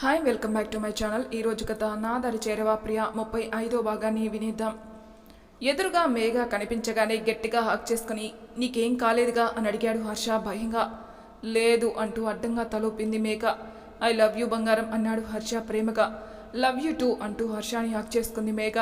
Hi welcome back to my channel ఈ రోజు కథ నాదరి చేరవా ప్రియ? ముప్పై ఐదో భాగాన్ని వినేద్దాం. ఎదురుగా మేఘ కనిపించగానే గట్టిగా హాక్ చేసుకుని నీకేం కాలేదుగా? అని అడిగాడు హర్ష భయంగా. లేదు అంటూ అడ్డంగా తలూపింది మేఘ. ఐ లవ్ యూ బంగారం అన్నాడు హర్ష ప్రేమగా. లవ్ యూ టూ అంటూ హర్షాని హాక్ చేసుకుంది మేఘ.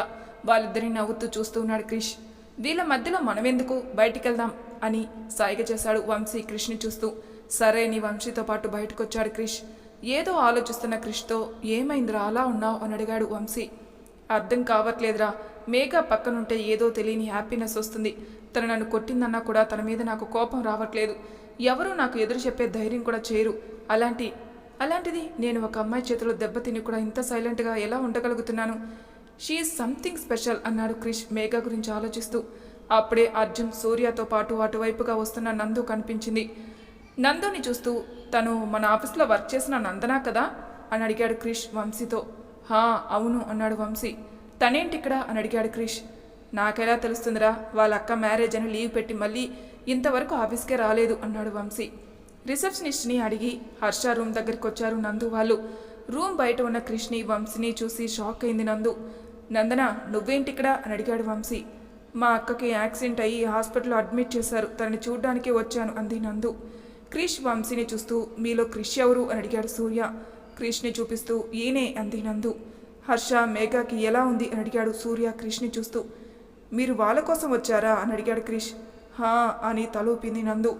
వాళ్ళిద్దరిని నవ్వుతూ చూస్తూ ఉన్నాడు క్రిష్. వీళ్ళ మధ్యలో మనమెందుకు? బయటికి వెళ్దాం అని సాయిగ చేశాడు వంశీ క్రిష్ని చూస్తూ. సరే నీ వంశీతో పాటు బయటకొచ్చాడు క్రిష్. ఏదో ఆలోచిస్తున్న క్రిష్తో ఏమైందిరా అలా ఉన్నావు? అని అడిగాడు వంశీ. అర్థం కావట్లేదురా. మేఘ పక్కనుంటే ఏదో తెలియని హ్యాపీనెస్ వస్తుంది. తను నన్ను కొట్టిందన్నా కూడా తన మీద నాకు కోపం రావట్లేదు. ఎవరూ నాకు ఎదురు చెప్పే ధైర్యం కూడా చేయరు. అలాంటి అలాంటిది నేను ఒక అమ్మాయి చేతిలో దెబ్బతిని కూడా ఇంత సైలెంట్గా ఎలా ఉండగలుగుతున్నాను? షీ సంథింగ్ స్పెషల్ అన్నాడు క్రిష్ మేఘ గురించి ఆలోచిస్తూ. అప్పుడే అర్జున్ సూర్యతో పాటు అటువైపుగా వస్తున్న నందు కనిపించింది. నందుని చూస్తూ తను మన ఆఫీస్లో వర్క్ చేసిన నందనా కదా? అని అడిగాడు క్రిష్ వంశీతో. హా అవును అన్నాడు వంశీ. తనేంటి ఇక్కడ అని అడిగాడు క్రిష్. నాకెలా తెలుస్తుందిరా వాళ్ళ అక్క మ్యారేజ్ అని లీవ్ పెట్టి మళ్ళీ ఇంతవరకు ఆఫీస్కే రాలేదు అన్నాడు వంశీ. రిసెప్షనిస్ట్ని అడిగి హర్ష రూమ్ దగ్గరికి వచ్చారు నందు వాళ్ళు. రూమ్ బయట ఉన్న క్రిష్ని వంశీని చూసి షాక్ అయింది నందు. నందన నువ్వేంటి ఇక్కడ అని అడిగాడు వంశీ. మా అక్కకి యాక్సిడెంట్ అయ్యి హాస్పిటల్లో అడ్మిట్ చేశారు. తనని చూడ్డానికి వచ్చాను అంది నందు. క్రిష్ వంశీని చూస్తూ మీలో క్రిష్ ఎవరు? అని అడిగాడు సూర్య. క్రిష్ని చూపిస్తూ ఈయనే అంది నందు. హర్ష మేఘాకి ఎలా ఉంది? అని అడిగాడు సూర్య క్రిష్ని చూస్తూ. మీరు వాళ్ళ కోసం వచ్చారా? అని అడిగాడు క్రిష్. హా అని తలూపింది నందు.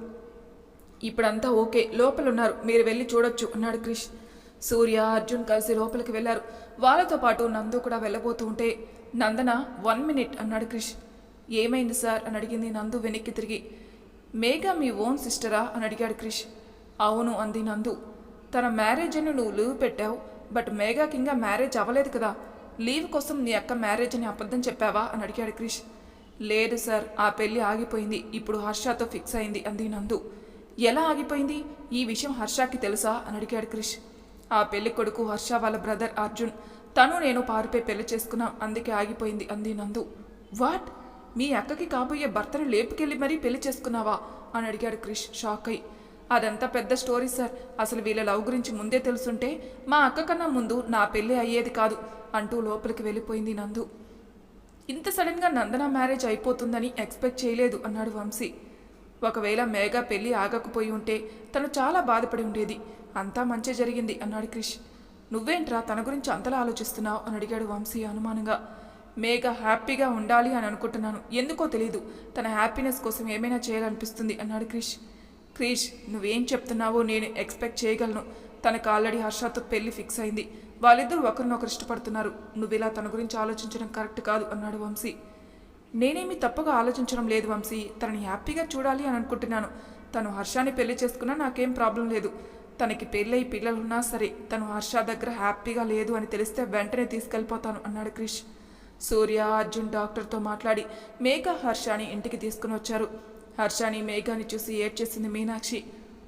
ఇప్పుడంతా ఓకే లోపల ఉన్నారు మీరు వెళ్ళి చూడొచ్చు అన్నాడు క్రిష్. సూర్య అర్జున్ కలిసి లోపలికి వెళ్ళారు వాళ్ళతో పాటు నందు కూడా వెళ్ళబోతూ ఉంటే నందన వన్ మినిట్ అన్నాడు క్రిష్. ఏమైంది సార్? అని అడిగింది నందు వెనక్కి తిరిగి. మేఘా మీ ఓన్ సిస్టరా? అని అడిగాడు క్రిష్. అవును అంది నందు. తన మ్యారేజ్ అని నువ్వు లీవ్ పెట్టావు బట్ మేఘాకి ఇంకా మ్యారేజ్ అవ్వలేదు కదా. లీవ్ కోసం నీ అక్క మ్యారేజ్ అని అబద్ధం చెప్పావా? అని అడిగాడు క్రిష్. లేదు సార్ ఆ పెళ్ళి ఆగిపోయింది. ఇప్పుడు హర్షతో ఫిక్స్ అయింది అంది నందు. ఎలా ఆగిపోయింది? ఈ విషయం హర్షకి తెలుసా? అని అడిగాడు క్రిష్. ఆ పెళ్ళి కొడుకు హర్ష వాళ్ళ బ్రదర్ అర్జున్. తను నేను పారిపోయి పెళ్ళి చేసుకున్నాం అందుకే ఆగిపోయింది అంది నందు. వాట్? మీ అక్కకి కాబోయే భర్తను లేపుకెళ్ళి మరీ పెళ్ళి చేసుకున్నావా? అని అడిగాడు క్రిష్ షాక్ అయి. అదంతా పెద్ద స్టోరీ సార్. అసలు వీళ్ళ లవ్ గురించి ముందే తెలుసుంటే మా అక్క కన్నా ముందు నా పెళ్ళి అయ్యేది కాదు అంటూ లోపలికి వెళ్ళిపోయింది నందు. ఇంత సడన్గా నందన మ్యారేజ్ అయిపోతుందని ఎక్స్పెక్ట్ చేయలేదు అన్నాడు వంశీ. ఒకవేళ మేఘ పెళ్ళి ఆగకపోయి ఉంటే తను చాలా బాధపడి ఉండేది. అంతా మంచి జరిగింది అన్నాడు క్రిష్. నువ్వేంట్రా తన గురించి అంతలా ఆలోచిస్తున్నావు? అని అడిగాడు వంశీ అనుమానంగా. మేఘ హ్యాపీగా ఉండాలి అని అనుకుంటున్నాను. ఎందుకో తెలియదు తన హ్యాపీనెస్ కోసం ఏమైనా చేయాలనిపిస్తుంది అన్నాడు క్రిష్. క్రిష్ నువ్వేం చెప్తున్నావో నేను ఎక్స్పెక్ట్ చేయగలను. తనకు ఆల్రెడీ హర్షతో పెళ్ళి ఫిక్స్ అయింది. వాళ్ళిద్దరూ ఒకరినొకరు ఇష్టపడుతున్నారు. నువ్వు ఇలా తన గురించి ఆలోచించడం కరెక్ట్ కాదు అన్నాడు వంశీ. నేనేమి తప్పుగా ఆలోచించడం లేదు వంశీ. తనని హ్యాపీగా చూడాలి అని అనుకుంటున్నాను. తను హర్షాన్ని పెళ్ళి చేసుకున్నా నాకేం ప్రాబ్లం లేదు. తనకి పెళ్ళై పిల్లలున్నా సరే తను హర్ష దగ్గర హ్యాపీగా లేదు అని తెలిస్తే వెంటనే తీసుకెళ్ళిపోతాను అన్నాడు క్రిష్. సూర్య అర్జున్ డాక్టర్తో మాట్లాడి మేఘ హర్షాని ఇంటికి తీసుకుని వచ్చారు. హర్షాని మేఘాని చూసి ఏడ్చేసింది మీనాక్షి.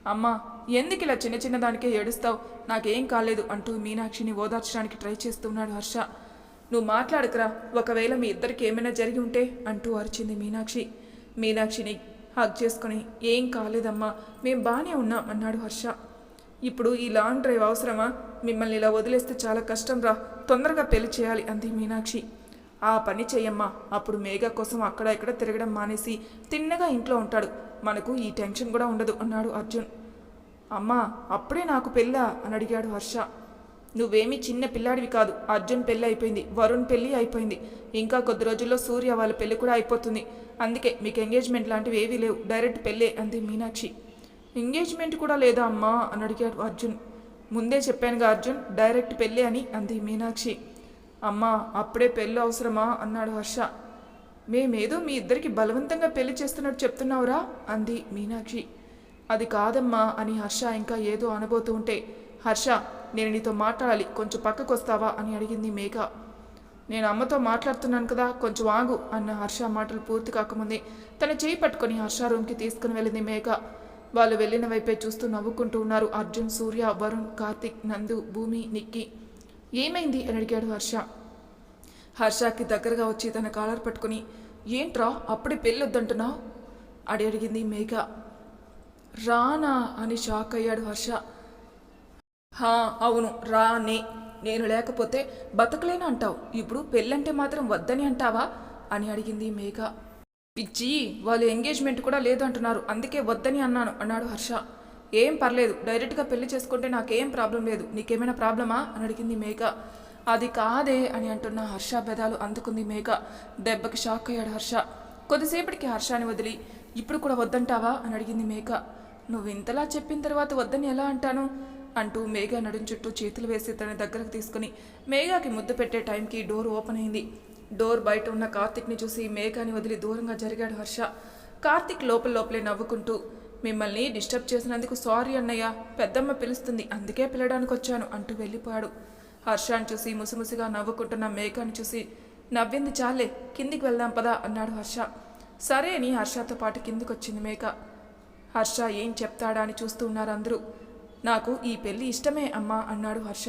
అమ్మా ఎందుకు ఇలా చిన్న చిన్న దానికే ఏడుస్తావు? నాకేం కాలేదు అంటూ మీనాక్షిని ఓదార్చడానికి ట్రై చేస్తున్నాడు హర్ష. నువ్వు మాట్లాడుకురా ఒకవేళ మీ ఇద్దరికి ఏమైనా జరిగి ఉంటే అంటూ అరిచింది మీనాక్షి. మీనాక్షిని హగ్ చేసుకుని ఏం కాలేదమ్మా మేం బాగానే ఉన్నాం అన్నాడు హర్ష. ఇప్పుడు ఈ లాంగ్ డ్రైవ్ అవసరమా? మిమ్మల్ని ఇలా వదిలేస్తే చాలా కష్టం రా తొందరగా పెళ్ళి చేయాలి అంది మీనాక్షి. ఆ పని చెయ్యమ్మా. అప్పుడు మేఘ కోసం అక్కడ ఇక్కడ తిరగడం మానేసి తిన్నగా ఇంట్లో ఉంటాడు. మనకు ఈ టెన్షన్ కూడా ఉండదు అన్నాడు అర్జున్. అమ్మా అప్పుడే నాకు పెళ్ళా? అని అడిగాడు హర్ష. నువ్వేమీ చిన్న పిల్లాడివి కాదు. అర్జున్ పెళ్ళి అయిపోయింది. వరుణ్ పెళ్ళి అయిపోయింది. ఇంకా కొద్ది రోజుల్లో సూర్య వాళ్ళ పెళ్ళి కూడా అయిపోతుంది. అందుకే మీకు ఎంగేజ్మెంట్ లాంటివి ఏవీ లేవు. డైరెక్ట్ పెళ్ళే అంది మీనాక్షి. ఎంగేజ్మెంట్ కూడా లేదా అమ్మా? అని అడిగాడు అర్జున్. ముందే చెప్పానుగా అర్జున్ డైరెక్ట్ పెళ్ళి అని అంది మీనాక్షి. అమ్మా అప్పుడే పెళ్ళి అవసరమా? అన్నాడు హర్ష. మేమేదో మీ ఇద్దరికి బలవంతంగా పెళ్ళి చేస్తున్నట్టు చెప్తున్నావురా? అంది మీనాక్షి. అది కాదమ్మా అని హర్ష ఇంకా ఏదో అనబోతూ ఉంటే హర్ష నేను నీతో మాట్లాడాలి కొంచెం పక్కకు వస్తావా అని అడిగింది మేఘ. నేను అమ్మతో మాట్లాడుతున్నాను కదా కొంచెం ఆగు అన్న హర్ష మాటలు పూర్తి కాకముందే తన చేయి పట్టుకొని హర్ష రూమ్కి తీసుకుని వెళ్ళింది మేఘ. వాళ్ళు వెళ్ళిన వైపే చూస్తూ నవ్వుకుంటూ ఉన్నారు అర్జున్ సూర్య వరుణ్ కార్తిక్ నందు భూమి నిక్కి. ఏమైంది? అని అడిగాడు హర్ష. హర్షకి దగ్గరగా వచ్చి తన కాలర్ పట్టుకుని ఏంట్రా అప్పుడే పెళ్ళొద్దంటున్నావు? అడి అడిగింది మేఘ. రానా అని షాక్ అయ్యాడు హర్ష. హా అవును రా నే నేను లేకపోతే బతకలేను అంటావు. ఇప్పుడు పెళ్ళంటే మాత్రం వద్దని అంటావా? అని అడిగింది మేఘ. పిచ్చి వాళ్ళు ఎంగేజ్మెంట్ కూడా లేదు అంటున్నారు అందుకే వద్దని అన్నాను అన్నాడు హర్ష. ఏం పర్లేదు డైరెక్ట్గా పెళ్ళి చేసుకుంటే నాకేం ప్రాబ్లం లేదు. నీకేమైనా ప్రాబ్లమా? అని అడిగింది మేఘ. అది కాదే అని అంటున్న హర్ష బెదాలు అందుకుంది మేఘ. దెబ్బకి షాక్ అయ్యాడు హర్ష. కొద్దిసేపటికి హర్షాన్ని వదిలి ఇప్పుడు కూడా వద్దంటావా? అని అడిగింది మేఘ. నువ్వు ఇంతలా చెప్పిన తర్వాత వద్దని ఎలా అంటాను? అంటూ మేఘ నడుం చుట్టూ చేతులు వేసి తన దగ్గరకు తీసుకుని మేఘాకి ముద్దు పెట్టే టైంకి డోర్ ఓపెన్ అయింది. డోర్ బయట ఉన్న కార్తిక్ని చూసి మేఘాని వదిలి దూరంగా జరిగాడు హర్ష. కార్తిక్ లోపల లోపలే నవ్వుకుంటూ మిమ్మల్ని డిస్టర్బ్ చేసినందుకు సారీ అన్నయ్య పెద్దమ్మ పిలుస్తుంది అందుకే పిలడానికి వచ్చాను అంటూ వెళ్ళిపోయాడు. హర్షాన్ని చూసి ముసిముసిగా నవ్వుకుంటున్న మేఘాన్ని చూసి నవ్వింది చాలే కిందికి వెళ్దాం పదా అన్నాడు హర్ష. సరే అని హర్షతో పాటు కిందికి వచ్చింది మేఘ. హర్ష ఏం చెప్తాడా అని చూస్తూ ఉన్నారు అందరూ. నాకు ఈ పెళ్ళి ఇష్టమే అమ్మా అన్నాడు హర్ష.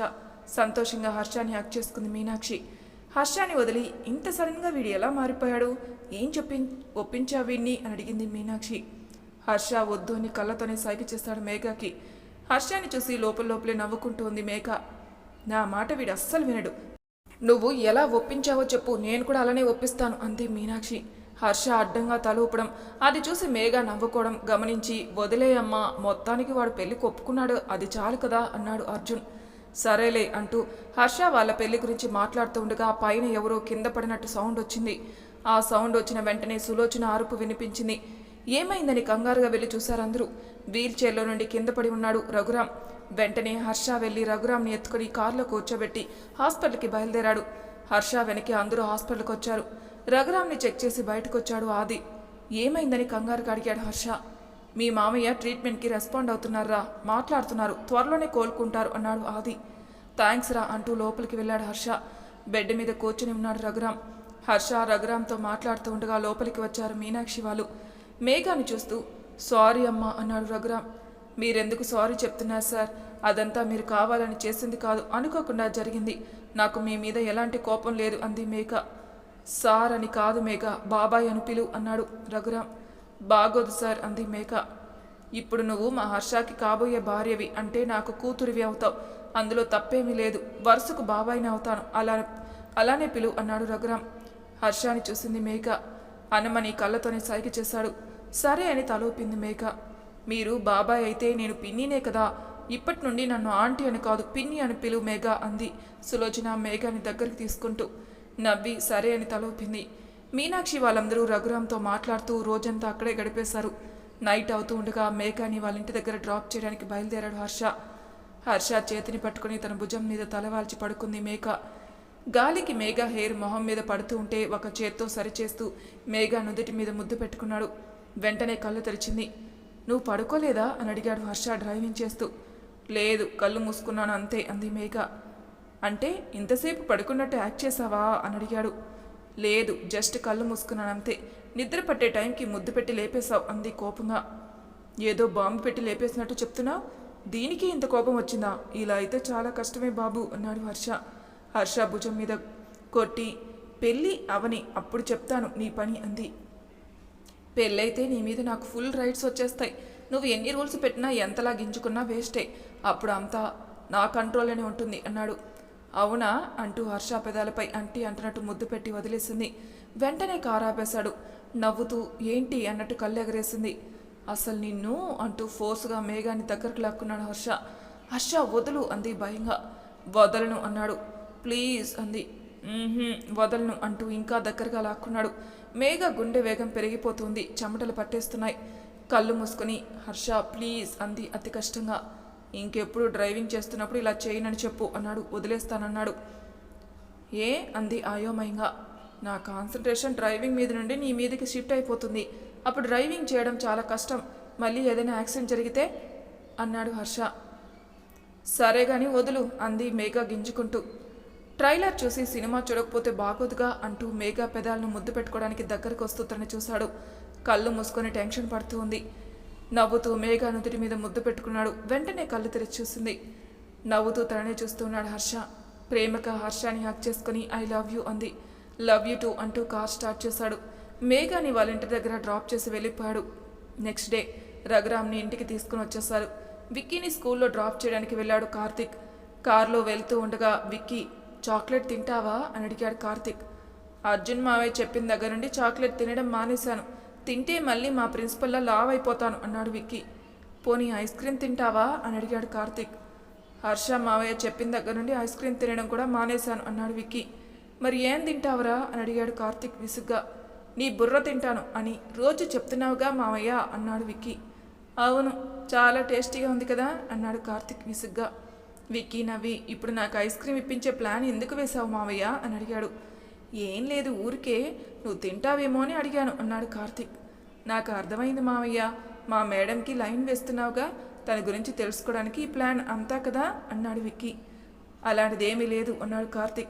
సంతోషంగా హర్షాన్ని హక్ చేసుకుంది మీనాక్షి. హర్షాన్ని వదిలి ఇంత సడన్గా వీడు ఎలా మారిపోయాడు? ఏం చెప్పి ఒప్పించా వీడిని అని అడిగింది మీనాక్షి. హర్ష వద్దు అని కళ్ళతోనే సైగ చేస్తాడు మేఘకి. హర్షాన్ని చూసి లోపల లోపలే నవ్వుకుంటూ ఉంది మేఘ. నా మాట వీడు అస్సలు వినడు. నువ్వు ఎలా ఒప్పించావో చెప్పు నేను కూడా అలానే ఒప్పిస్తాను అంది మీనాక్షి. హర్ష అడ్డంగా తల ఊపడం అది చూసి మేఘ నవ్వుకోవడం గమనించి వదిలేయమ్మా మొత్తానికి వాడు పెళ్ళి ఒప్పుకున్నాడు అది చాలు కదా అన్నాడు అర్జున్. సరేలే అంటూ హర్ష వాళ్ళ పెళ్ళి గురించి మాట్లాడుతూ ఉండగా పైన ఎవరో కింద పడినట్టు సౌండ్ వచ్చింది. ఆ సౌండ్ వచ్చిన వెంటనే సులోచన అరుపు వినిపించింది. ఏమైందని కంగారుగా వెళ్ళి చూశారందరూ వీల్ చైర్లో నుండి కింద పడి ఉన్నాడు రఘురాం వెంటనే హర్ష వెళ్ళి రఘురాంని ఎత్తుకుని కారులో కూర్చోబెట్టి హాస్పిటల్కి బయలుదేరాడు. హర్ష వెనక్కి అందరూ హాస్పిటల్కి వచ్చారు. రఘురాంని చెక్ చేసి బయటకొచ్చాడు ఆది. ఏమైందని కంగారుగా అడిగాడు హర్ష. మీ మామయ్య ట్రీట్మెంట్కి రెస్పాండ్ అవుతున్నారా? మాట్లాడుతున్నారు. త్వరలోనే కోలుకుంటారు అన్నాడు ఆది. థ్యాంక్స్ రా అంటూ లోపలికి వెళ్ళాడు హర్ష. బెడ్ మీద కూర్చుని ఉన్నాడు రఘురాం హర్ష రఘురాంతో మాట్లాడుతూ ఉండగా లోపలికి వచ్చారు మీనాక్షి వాళ్ళు. మేఘాని చూస్తూ సారీ అమ్మా అన్నాడు రఘురామ్. మీరెందుకు సారీ చెప్తున్నారు సార్? అదంతా మీరు కావాలని చేసింది కాదు అనుకోకుండా జరిగింది. నాకు మీ మీద ఎలాంటి కోపం లేదు అంది మేఘ. సార్ అని కాదు మేఘ బాబాయ్ అని పిలు అన్నాడు రఘురామ్. బాగోదు సార్ అంది మేఘ. ఇప్పుడు నువ్వు మా హర్షకి కాబోయే భార్యవి అంటే నాకు కూతురివి అవుతావు. అందులో తప్పేమీ లేదు. వరుసకు బాబాయిని అవుతాను. అలా అలానే పిలు అన్నాడు రఘురామ్. హర్షాని చూసింది మేఘ. అనమని కళ్ళతోనే సైకి చేశాడు. సరే అని తలూపింది మేఘ మీరు బాబాయ్ అయితే నేను పిన్నినే కదా ఇప్పటి నుండి నన్ను ఆంటీ అని కాదు పిన్ని అని పిలు మేఘ అంది సులోచన మేఘాని దగ్గరికి తీసుకుంటూ. నవ్వి సరే అని తలూపింది. మీనాక్షి వాళ్ళందరూ రఘురామ్తో మాట్లాడుతూ రోజంతా అక్కడే గడిపేశారు. నైట్ అవుతూ ఉండగా మేఘాని వాళ్ళ ఇంటి దగ్గర డ్రాప్ చేయడానికి బయలుదేరాడు హర్ష. హర్ష చేతిని పట్టుకుని తన భుజం మీద తలవాల్చి పడుకుంది మేఘ గాలికి మేఘ హెయిర్ మొహం మీద పడుతూ ఉంటే ఒక చేత్తో సరిచేస్తూ మేఘ నుదుటి మీద ముద్దు పెట్టుకున్నాడు. వెంటనే కళ్ళు తెరిచింది. నువ్వు పడుకోలేదా? అని అడిగాడు హర్ష డ్రైవింగ్ చేస్తూ. లేదు కళ్ళు మూసుకున్నాను అంతే అంది మేఘ. అంటే ఇంతసేపు పడుకున్నట్టు యాక్ట్ చేసావా అని అడిగాడు. లేదు జస్ట్ కళ్ళు మూసుకున్నాను అంతే. నిద్ర పట్టే టైంకి ముద్దు పెట్టి లేపేశావు అంది కోపంగా. ఏదో బాంబు పెట్టి లేపేసినట్టు చెప్తున్నావు? దీనికి ఇంత కోపం వచ్చిందా? ఇలా అయితే చాలా కష్టమే బాబు అన్నాడు హర్ష. హర్ష భుజం మీద కొట్టి పెళ్ళి అవని అప్పుడు చెప్తాను నీ పని అంది. పెళ్ళైతే నీ మీద నాకు ఫుల్ రైట్స్ వచ్చేస్తాయి. నువ్వు ఎన్ని రూల్స్ పెట్టినా ఎంతలా గింజుకున్నా వేస్టే. అప్పుడు అంతా నా కంట్రోల్లోనే ఉంటుంది అన్నాడు. అవునా? అంటూ హర్ష పెదాలపై అంటి అంటున్నట్టు ముద్దు పెట్టి వదిలేసింది. వెంటనే కారాపేశాడు నవ్వుతూ ఏంటి? అన్నట్టు కళ్ళెగరేసింది అసలు నిన్ను? అంటూ ఫోర్స్గా మేఘాన్ని దగ్గరకు లాక్కున్నాడు హర్ష. హర్ష వదులు అంది భయంగా. వదలను అన్నాడు. ప్లీజ్ అంది. వదలను అంటూ ఇంకా దగ్గరగా లాక్కున్నాడు. మేఘ గుండె వేగం పెరిగిపోతుంది. చెమటలు పట్టేస్తున్నాయి. కళ్ళు మూసుకుని హర్ష ప్లీజ్ అంది అతి కష్టంగా. ఇంకెప్పుడు డ్రైవింగ్ చేస్తున్నప్పుడు ఇలా చేయనని చెప్పు అన్నాడు. వదిలేస్తానన్నాడు. ఏ? అంది అయోమయంగా. నా కాన్సన్ట్రేషన్ డ్రైవింగ్ మీద నుండి నీ మీదకి షిఫ్ట్ అయిపోతుంది. అప్పుడు డ్రైవింగ్ చేయడం చాలా కష్టం. మళ్ళీ ఏదైనా యాక్సిడెంట్ జరిగితే? అన్నాడు హర్ష. సరే కానీ వదులు అంది మేఘ గింజుకుంటూ. ట్రైలర్ చూసి సినిమా చూడకపోతే బాగోదుగా అంటూ మేఘా పెదాలను ముద్దు పెట్టుకోవడానికి దగ్గరకు వస్తూ తను చూశాడు. కళ్ళు మూసుకొని టెన్షన్ పడుతూ ఉంది. నవ్వుతూ మేఘా నుదుటి మీద ముద్దు పెట్టుకున్నాడు. వెంటనే కళ్ళు తెరిచి చూసింది. నవ్వుతూ తననే చూస్తున్నాడు హర్ష. ప్రేమగా హర్షాన్ని హక్ చేసుకుని ఐ లవ్ యూ అంది. లవ్ యూ టూ అంటూ కార్ స్టార్ట్ చేశాడు. మేఘాని వాళ్ళ ఇంటి దగ్గర డ్రాప్ చేసి వెళ్ళిపోయాడు. నెక్స్ట్ డే రఘురామ్ని ఇంటికి తీసుకుని వచ్చేశారు. విక్కీని స్కూల్లో డ్రాప్ చేయడానికి వెళ్ళాడు కార్తిక్. కారులో వెళ్తూ ఉండగా విక్కీ చాక్లెట్ తింటావా? అని అడిగాడు కార్తిక్. అర్జున్ మావయ్య చెప్పిన దగ్గర నుండి చాక్లెట్ తినడం మానేశాను. తింటే మళ్ళీ మా ప్రిన్సిపల్లా లావ్ అయిపోతాను అన్నాడు విక్కీ. పోనీ ఐస్ క్రీమ్ తింటావా? అని అడిగాడు కార్తిక్. హర్ష మావయ్య చెప్పిన దగ్గర నుండి ఐస్ క్రీమ్ తినడం కూడా మానేశాను అన్నాడు విక్కీ. మరి ఏం తింటావురా? అని అడిగాడు కార్తిక్ విసుగ్గా. నీ బుర్ర తింటాను అని రోజు చెప్తున్నావుగా మావయ్య అన్నాడు విక్కీ. అవును చాలా టేస్టీగా ఉంది కదా అన్నాడు కార్తిక్ విసుగ్గా. విక్కీ నవ్వి ఇప్పుడు నాకు ఐస్ క్రీమ్ ఇప్పించే ప్లాన్ ఎందుకు వేశావు మావయ్య? అని అడిగాడు. ఏం లేదు ఊరికే నువ్వు తింటావేమో అని అడిగాను అన్నాడు కార్తిక్. నాకు అర్థమైంది మావయ్య. మా మేడంకి లైన్ వేస్తున్నావుగా. తన గురించి తెలుసుకోవడానికి ఈ ప్లాన్ అంతా కదా? అన్నాడు విక్కీ. అలాంటిదేమీ లేదు అన్నాడు కార్తిక్.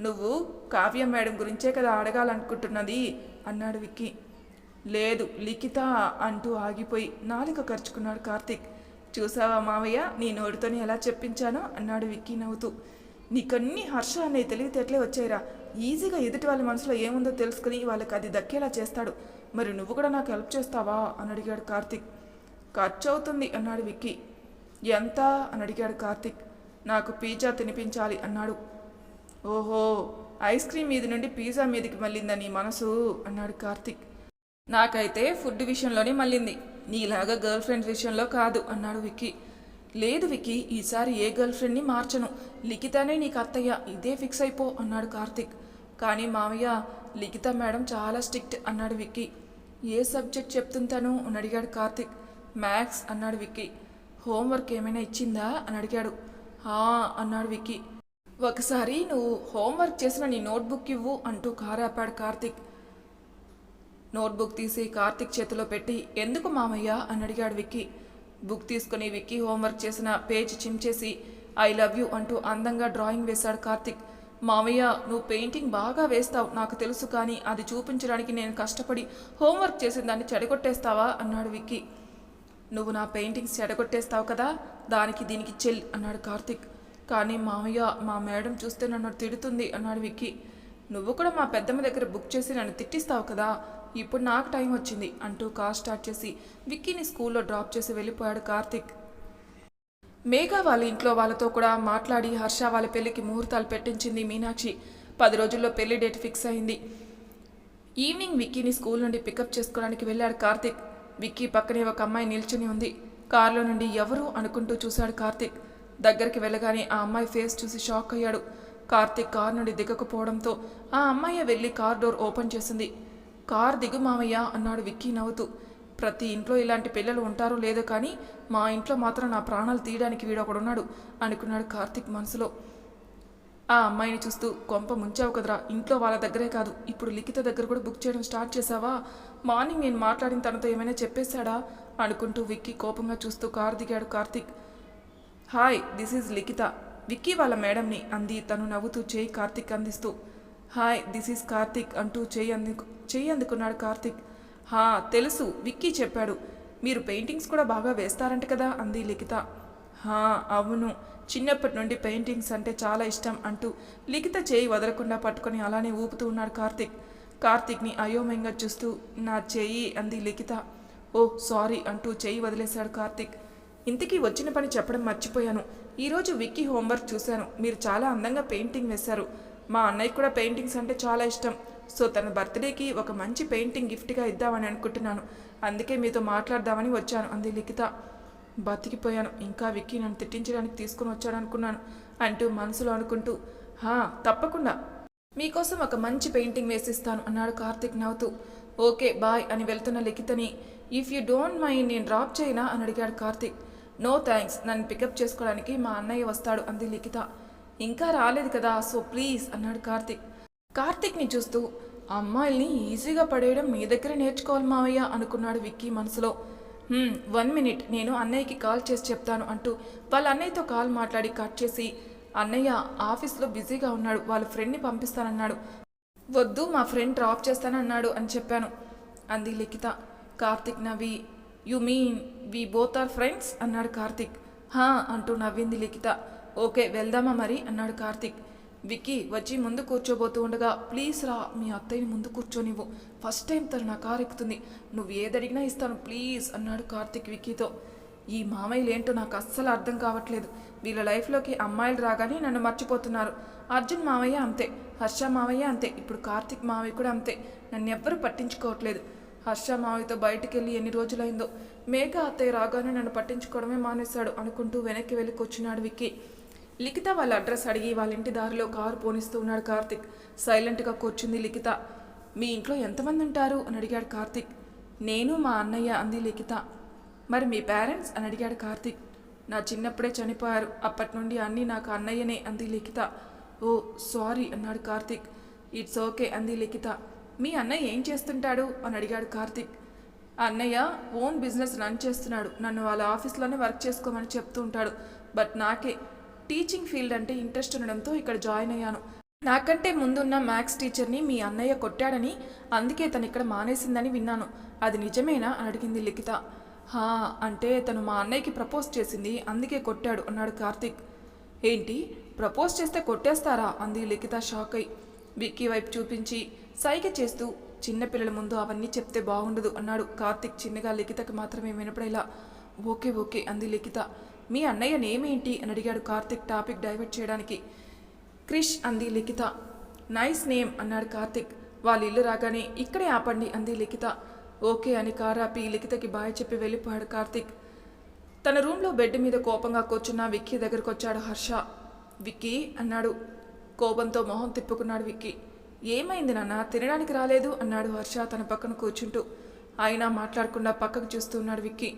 నువ్వు కావ్య మేడం గురించే కదా అడగాలనుకుంటున్నది అన్నాడు విక్కీ. లేదు లిఖిత అంటూ ఆగిపోయి నాలుక ఖర్చుకున్నాడు కార్తిక్. చూసావా మావయ్య? నీ నోటితోని ఎలా చెప్పించానో అన్నాడు విక్కీ నవ్వుతూ. నీకన్నీ హర్ష అనే తెలివితేటలే వచ్చాయిరా. ఈజీగా ఎదుటి వాళ్ళ మనసులో ఏముందో తెలుసుకుని వాళ్ళకి అది దక్కేలా చేస్తాడు. మరి నువ్వు కూడా నాకు హెల్ప్ చేస్తావా? అని అడిగాడు కార్తిక్. ఖర్చు అవుతుంది అన్నాడు విక్కీ. ఎంత? అని అడిగాడు కార్తిక్. నాకు పిజ్జా తినిపించాలి అన్నాడు. ఓహో ఐస్ క్రీమ్ మీది నుండి పిజ్జా మీదకి మళ్ళిందా నీ మనసు? అన్నాడు కార్తిక్. నాకైతే ఫుడ్ విషయంలోనే మళ్ళింది. నీలాగా గర్ల్ ఫ్రెండ్ విషయంలో కాదు అన్నాడు విక్కీ. లేదు విక్కీ ఈసారి ఏ గర్ల్ ఫ్రెండ్ని మార్చను. లిఖితనే నీకు అత్తయ్య ఇదే ఫిక్స్ అయిపో అన్నాడు కార్తిక్. కానీ మామయ్య లిఖిత మేడం చాలా స్ట్రిక్ట్ అన్నాడు విక్కీ. ఏ సబ్జెక్ట్ చెప్తుంటాను అని అడిగాడు కార్తిక్. మ్యాథ్స్ అన్నాడు విక్కీ. హోంవర్క్ ఏమైనా ఇచ్చిందా అని అడిగాడు. హా అన్నాడు విక్కీ. ఒకసారి నువ్వు హోంవర్క్ చేసిన నీ నోట్బుక్ ఇవ్వు అంటూ కారాపాడు కార్తిక్. నోట్బుక్ తీసి కార్తిక్ చేతిలో పెట్టి ఎందుకు మామయ్య? అని అడిగాడు విక్కీ. బుక్ తీసుకుని విక్కీ హోంవర్క్ చేసిన పేజ్ చించేసి ఐ లవ్ యూ అంటూ అందంగా డ్రాయింగ్ వేశాడు కార్తిక్. మామయ్య నువ్వు పెయింటింగ్ బాగా వేస్తావు నాకు తెలుసు కానీ అది చూపించడానికి నేను కష్టపడి హోంవర్క్ చేసిన దాన్ని చెడగొట్టేస్తావా? అన్నాడు విక్కీ. నువ్వు నా పెయింటింగ్స్ చెడగొట్టేస్తావు కదా దానికి దీనికి చెల్ అన్నాడు కార్తిక్. కానీ మామయ్య మా మేడం చూస్తే నన్ను తిడుతుంది అన్నాడు విక్కీ. నువ్వు కూడా మా పెద్దమ్మ దగ్గర బుక్ చేసి నన్ను తిట్టిస్తావు కదా ఇప్పుడు నాకు టైం వచ్చింది అంటూ కార్ స్టార్ట్ చేసి విక్కీని స్కూల్లో డ్రాప్ చేసి వెళ్ళిపోయాడు కార్తిక్. మేఘా వాళ్ళ ఇంట్లో వాళ్ళతో కూడా మాట్లాడి హర్ష వాళ్ళ పెళ్ళికి ముహూర్తాలు పెట్టించింది మీనాక్షి. పది రోజుల్లో పెళ్ళి డేట్ ఫిక్స్ అయింది. ఈవినింగ్ విక్కీని స్కూల్ నుండి పికప్ చేసుకోవడానికి వెళ్ళాడు కార్తిక్. విక్కీ పక్కనే ఒక అమ్మాయి నిల్చుని ఉంది. కారులో నుండి ఎవరు అనుకుంటూ చూశాడు కార్తిక్. దగ్గరికి వెళ్ళగానే ఆ అమ్మాయి ఫేస్ చూసి షాక్ అయ్యాడు. కార్తిక్ కార్ నుండి దిగకపోవడంతో ఆ అమ్మాయి వెళ్ళి కార్ డోర్ ఓపెన్ చేసింది. కార్ దిగు మామయ్య అన్నాడు విక్కీ నవ్వుతూ. ప్రతి ఇంట్లో ఇలాంటి పిల్లలు ఉంటారో లేదో కానీ మా ఇంట్లో మాత్రం నా ప్రాణాలు తీయడానికి వీడొకడున్నాడు అనుకున్నాడు కార్తిక్ మనసులో. ఆ అమ్మాయిని చూస్తూ కొంప ముంచావు కదరా ఇంట్లో వాళ్ళ దగ్గరే కాదు ఇప్పుడు లిఖిత దగ్గర కూడా బుక్ చేయడం స్టార్ట్ చేసావా మార్నింగ్ నేను మాట్లాడిన తనతో ఏమైనా చెప్పేశాడా? అనుకుంటూ విక్కీ కోపంగా చూస్తూ కారు దిగాడు Karthik. Hi this is Likhitha. Vicky వాళ్ళ మేడంని అంది తను నవ్వుతూ చేయి కార్తిక్ అందిస్తూ. హాయ్ దిస్ ఈస్ కార్తిక్ అంటూ చేయి అందుకు చేయి అందుకున్నాడు కార్తిక్. హా తెలుసు విక్కీ చెప్పాడు. మీరు పెయింటింగ్స్ కూడా బాగా వేస్తారంట కదా అంది లిఖిత. హా అవును. చిన్నప్పటి నుండి పెయింటింగ్స్ అంటే చాలా ఇష్టం అంటూ లిఖిత చేయి వదలకుండా పట్టుకొని అలానే ఊపుతూ ఉన్నాడు కార్తిక్. కార్తిక్ని అయోమయంగా చూస్తూ నా చేయి అంది లిఖిత. ఓ సారీ అంటూ చేయి వదిలేశాడు కార్తిక్. ఇంతకీ వచ్చిన పని చెప్పడం మర్చిపోయాను. ఈరోజు విక్కీ హోంవర్క్ చూశాను. మీరు చాలా అందంగా పెయింటింగ్ వేశారు. మా అన్నయ్య కూడా పెయింటింగ్స్ అంటే చాలా ఇష్టం. సో తన బర్త్డేకి ఒక మంచి పెయింటింగ్ గిఫ్ట్గా ఇద్దామని అనుకుంటున్నాను. అందుకే మీతో మాట్లాడదామని వచ్చాను. అంది లిఖిత. బతికిపోయాను. ఇంకా విక్కీ నన్ను తిట్టించడానికి తీసుకుని వచ్చాడు అనుకున్నాను అంటూ మనసులో అనుకుంటూ హా తప్పకుండా. మీకోసం ఒక మంచి పెయింటింగ్ వేసిస్తాను అన్నాడు కార్తిక్ నవ్వుతూ. ఓకే బాయ్ అని వెళ్తున్న లిఖితని ఇఫ్ యూ డోంట్ మైండ్ నేను డ్రాప్ చేయనా అని అడిగాడు కార్తిక్. నో థ్యాంక్స్ నన్ను పికప్ చేసుకోవడానికి మా అన్నయ్య వస్తాడు అంది లిఖిత. ఇంకా రాలేదు కదా సో ప్లీజ్ అన్నాడు కార్తిక్. కార్తిక్ని చూస్తూ అమ్మాయిల్ని ఈజీగా పడేయడం మీ దగ్గర నేర్చుకోవాలి మావయ్య అనుకున్నాడు విక్కీ మనసులో. వన్ మినిట్ నేను అన్నయ్యకి కాల్ చేసి చెప్తాను అంటూ వాళ్ళ అన్నయ్యతో కాల్ మాట్లాడి కట్ చేసి అన్నయ్య ఆఫీస్లో బిజీగా ఉన్నాడు వాళ్ళ ఫ్రెండ్ని పంపిస్తానన్నాడు. వద్దు మా ఫ్రెండ్ డ్రాప్ చేస్తానన్నాడు అని చెప్పాను. అంది లిఖిత. కార్తిక్ నవ్వి you mean we both are friends? అన్నాడు కార్తిక్. హా అంటూ నవ్వింది లిఖిత. ఓకే వెళ్దామా మరి? అన్నాడు కార్తిక్. విక్కీ వచ్చి ముందు కూర్చోబోతూ ఉండగా ప్లీజ్ రా మీ అత్తయ్యని ముందు కూర్చోనివ్వు. ఫస్ట్ టైం తను నా కారు ఎక్కుతుంది. నువ్వు ఏదడిగినా ఇస్తాను ప్లీజ్ అన్నాడు కార్తిక్ విక్కీతో. ఈ మామయ్యలు ఏంటో నాకు అస్సలు అర్థం కావట్లేదు. వీళ్ళ లైఫ్లోకి అమ్మాయిలు రాగానే నన్ను మర్చిపోతున్నారు. అర్జున్ మావయ్య అంతే హర్ష మావయ్య అంతే ఇప్పుడు కార్తిక్ మావయ్య కూడా అంతే. నన్ను ఎవ్వరూ పట్టించుకోవట్లేదు. హర్ష మావయ్యతో బయటికి వెళ్ళి ఎన్ని రోజులైందో. మేఘ అత్తయ్య రాగానే నన్ను పట్టించుకోవడమే మానేశాడు అనుకుంటూ వెనక్కి వెళ్ళి కూర్చున్నాడు విక్కీ. లిఖిత వాళ్ళ అడ్రస్ అడిగి వాళ్ళ ఇంటి దారిలో కారు పోనిస్తూ ఉన్నాడు కార్తిక్. సైలెంట్గా కూర్చుంది లిఖిత. మీ ఇంట్లో ఎంతమంది ఉంటారు? అని అడిగాడు కార్తిక్. నేను మా అన్నయ్య అంది లిఖిత. మరి మీ పేరెంట్స్? అని అడిగాడు కార్తిక్. నా చిన్నప్పుడే చనిపోయారు. అప్పటి నుండి అన్నీ నాకు అన్నయ్యనే అంది లిఖిత. ఓ సారీ అన్నాడు కార్తిక్. ఇట్స్ ఓకే అంది లిఖిత. మీ అన్నయ్య ఏం చేస్తుంటాడు? అని అడిగాడు కార్తిక్. అన్నయ్య ఓన్ బిజినెస్ రన్ చేస్తున్నాడు. నన్ను వాళ్ళ ఆఫీస్లోనే వర్క్ చేసుకోమని చెప్తూ ఉంటాడు. బట్ నాకే టీచింగ్ ఫీల్డ్ అంటే ఇంట్రెస్ట్ ఉండడంతో ఇక్కడ జాయిన్ అయ్యాను. నాకంటే ముందున్న మ్యాథ్స్ టీచర్ని మీ అన్నయ్య కొట్టాడని అందుకే తను ఇక్కడ మానేసిందని విన్నాను. అది నిజమేనా? అని అడిగింది లిఖిత. హా అంటే తను మా అన్నయ్యకి ప్రపోజ్ చేసింది అందుకే కొట్టాడు అన్నాడు కార్తిక్. ఏంటి? ప్రపోజ్ చేస్తే కొట్టేస్తారా? అంది లిఖిత షాక్ అయి. విక్కీ వైపు చూపించి సైగ చేస్తూ చిన్నపిల్లల ముందు అవన్నీ చెప్తే బాగుండదు అన్నాడు కార్తిక్ చిన్నగా లిఖితకు మాత్రమే వినపడేలా. ఓకే ఓకే అంది లిఖిత. మీ అన్నయ్య నేమేంటి? అని అడిగాడు కార్తిక్ టాపిక్ డైవర్ట్ చేయడానికి. క్రిష్ అంది లిఖిత. నైస్ నేమ్ అన్నాడు కార్తిక్. వాళ్ళ ఇల్లు రాగానే ఇక్కడే ఆపండి అంది లిఖిత. ఓకే అని కారాపి లిఖితకి బాయ్ చెప్పి వెళ్ళిపోయాడు కార్తిక్. తన రూమ్లో బెడ్ మీద కోపంగా కూర్చున్న విక్కీ దగ్గరకు వచ్చాడు హర్ష. విక్కీ అన్నాడు. కోపంతో మొహం తిప్పుకున్నాడు విక్కీ. ఏమైంది నాన్న? తినడానికి రాలేదు అన్నాడు హర్ష తన పక్కన కూర్చుంటూ. అయినా మాట్లాడకుండా పక్కకు చూస్తున్నాడు విక్కీ.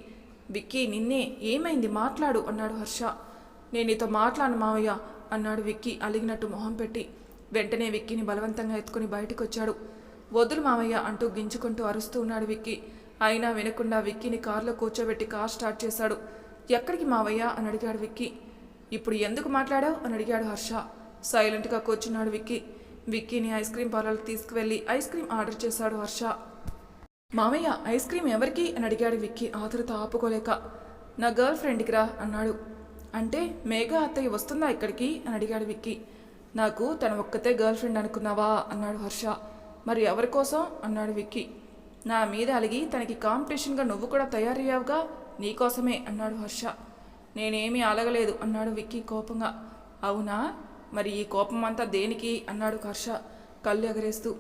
విక్కీ నిన్నే ఏమైంది? మాట్లాడు అన్నాడు హర్ష. నేను నీతో మావయ్య అన్నాడు విక్కీ అలిగినట్టు మొహం పెట్టి. వెంటనే విక్కీని బలవంతంగా ఎత్తుకుని బయటకు వచ్చాడు వదులు మావయ్య అంటూ గింజుకుంటూ అరుస్తూ ఉన్నాడు విక్కీ. అయినా వినకుండా విక్కీని కారులో కూర్చోబెట్టి కార్ స్టార్ట్ చేశాడు. ఎక్కడికి మావయ్య? అని అడిగాడు విక్కీ. ఇప్పుడు ఎందుకు మాట్లాడావు? అని అడిగాడు హర్ష. సైలెంట్గా కూర్చున్నాడు విక్కీ. విక్కీని ఐస్ క్రీమ్ పార్లర్కి తీసుకువెళ్ళి ఐస్ క్రీమ్ ఆర్డర్ చేశాడు హర్ష. మామయ్య ఐస్ క్రీమ్ ఎవరికి? అని అడిగాడు విక్కీ. ఆతురత ఆపుకోలేక. నా గర్ల్ ఫ్రెండ్కి రా అన్నాడు. అంటే మేఘ అత్తయ్య వస్తుందా ఇక్కడికి? అని అడిగాడు విక్కీ. నాకు తన ఒక్కతే గర్ల్ ఫ్రెండ్ అనుకున్నావా? అన్నాడు హర్ష. మరి ఎవరి కోసం? అన్నాడు విక్కీ. నా మీద అలిగి తనకి కాంపిటీషన్గా నువ్వు కూడా తయారయ్యావుగా? నీకోసమే అన్నాడు హర్ష. నేనేమీ అలగలేదు అన్నాడు విక్కీ కోపంగా. అవునా? మరి ఈ కోపం అంతా దేనికి? అన్నాడు హర్ష కళ్ళు ఎగరేస్తూ.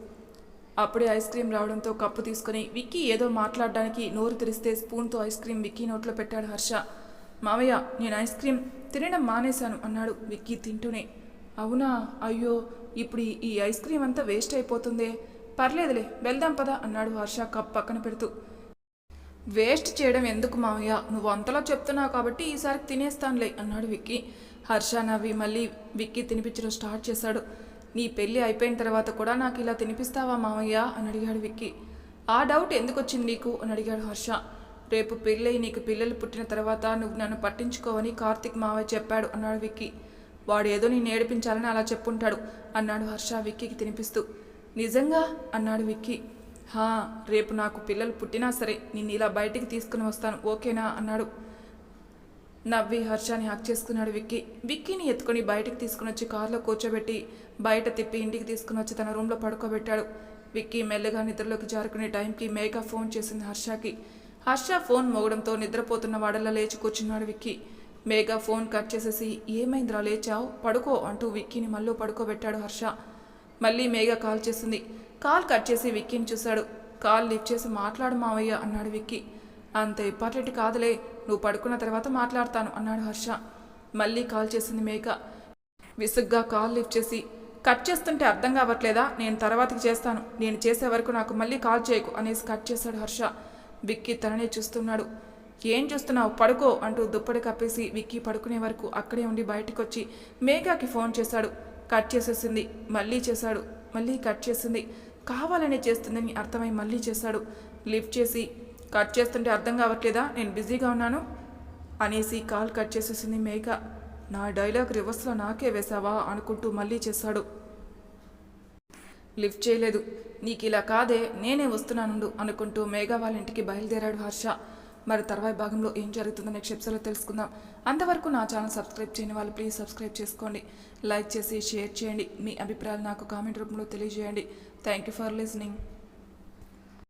అప్పుడే ఐస్ క్రీం రావడంతో కప్పు తీసుకుని విక్కీ ఏదో మాట్లాడడానికి నోరు తెరిస్తే స్పూన్తో ఐస్ క్రీం విక్కీ నోట్లో పెట్టాడు హర్ష. మావయ్య నేను ఐస్ క్రీం తినడం మానేశాను అన్నాడు విక్కీ తింటూనే. అవునా? అయ్యో! ఇప్పుడు ఈ- ఐస్ క్రీం అంతా వేస్ట్ అయిపోతుందే. పర్లేదులే వెళ్దాం పదా అన్నాడు హర్ష కప్ పక్కన పెడుతూ. వేస్ట్ చేయడం ఎందుకు మావయ్య? నువ్వు అంతలా చెప్తున్నావు కాబట్టి ఈసారి తినేస్తానులే అన్నాడు విక్కీ. హర్ష నవ్వి మళ్ళీ విక్కీ తినిపించడం స్టార్ట్ చేశాడు. నీ పెళ్ళి అయిపోయిన తర్వాత కూడా నాకు ఇలా తినిపిస్తావా మామయ్య? అని అడిగాడు విక్కీ. ఆ డౌట్ ఎందుకు వచ్చింది నీకు? అని అడిగాడు హర్ష. రేపు పెళ్ళై నీకు పిల్లలు పుట్టిన తర్వాత నువ్వు నన్ను పట్టించుకోవని కార్తిక్ మావయ్య చెప్పాడు అన్నాడు విక్కీ. వాడు ఏదో నేను ఏడిపించాలని అలా చెప్పుంటాడు అన్నాడు హర్ష విక్కీకి తినిపిస్తూ. నిజంగా? అన్నాడు విక్కీ. హా రేపు నాకు పిల్లలు పుట్టినా సరే నిన్ను ఇలా బయటికి తీసుకుని వస్తాను ఓకేనా? అన్నాడు. నవ్వి హర్షాన్ని హక్ చేసుకున్నాడు విక్కీ. విక్కీని ఎత్తుకొని బయటికి తీసుకుని వచ్చి కారులో కూర్చోబెట్టి బయట తిప్పి ఇంటికి తీసుకుని వచ్చి తన రూమ్లో పడుకోబెట్టాడు. విక్కీ మెల్లగా నిద్రలోకి జారుకునే టైంకి మేఘ ఫోన్ చేసింది హర్షకి. హర్ష ఫోన్ మోగడంతో నిద్రపోతున్న వాడల్లా లేచి కూర్చున్నాడు విక్కీ. మేఘ ఫోన్ కట్ చేసేసి ఏమైందిరా లేచావు? పడుకో అంటూ విక్కీని మళ్ళీ పడుకోబెట్టాడు హర్ష. మళ్ళీ మేఘ కాల్ చేసింది. కాల్ కట్ చేసి విక్కీని చూశాడు. కాల్ లిఫ్ట్ చేసి మాట్లాడు మావయ్య అన్నాడు విక్కీ. అంత ఇంపార్టెంట్ కాదులే నువ్వు పడుకున్న తర్వాత మాట్లాడతాను అన్నాడు హర్ష. మళ్ళీ కాల్ చేసింది మేఘ విసుగ్గా కాల్ లిఫ్ట్ చేసి కట్ చేస్తుంటే అర్థం కావట్లేదా? నేను తర్వాతకి చేస్తాను. నేను చేసే వరకు నాకు మళ్ళీ కాల్ చేయకు అనేసి కట్ చేశాడు హర్ష. విక్కీ తననే చూస్తున్నాడు. ఏం చూస్తున్నావు? పడుకో అంటూ దుప్పటి కప్పేసి విక్కీ పడుకునే వరకు అక్కడే ఉండి బయటకు వచ్చి మేఘాకి ఫోన్ చేశాడు. కట్ చేసేసింది మళ్ళీ చేశాడు మళ్ళీ కట్ చేసింది. కావాలనే చేస్తుందని అర్థమై మళ్ళీ చేశాడు. లిఫ్ట్ చేసి కట్ చేస్తుంటే అర్థం కావట్లేదా? నేను బిజీగా ఉన్నాను అనేసి కాల్ కట్ చేసేసింది మేఘ. నా డైలాగ్ రివర్స్లో నాకే వేశావా అనుకుంటూ మళ్ళీ చేశాడు. లిఫ్ట్ చేయలేదు. నీకు ఇలా కాదే నేనే వస్తున్నానుండు అనుకుంటూ మేఘ వాళ్ళ ఇంటికి బయలుదేరాడు హర్ష. మరి తర్వాయి భాగంలో ఏం జరుగుతుందో నెక్స్ట్ ఎపిసోడ్లో తెలుసుకుందాం. అంతవరకు నా ఛానల్ సబ్స్క్రైబ్ చేయని వాళ్ళు ప్లీజ్ సబ్స్క్రైబ్ చేసుకోండి. లైక్ చేసి షేర్ చేయండి. మీ అభిప్రాయాలు నాకు కామెంట్ రూపంలో తెలియజేయండి. Thank you for listening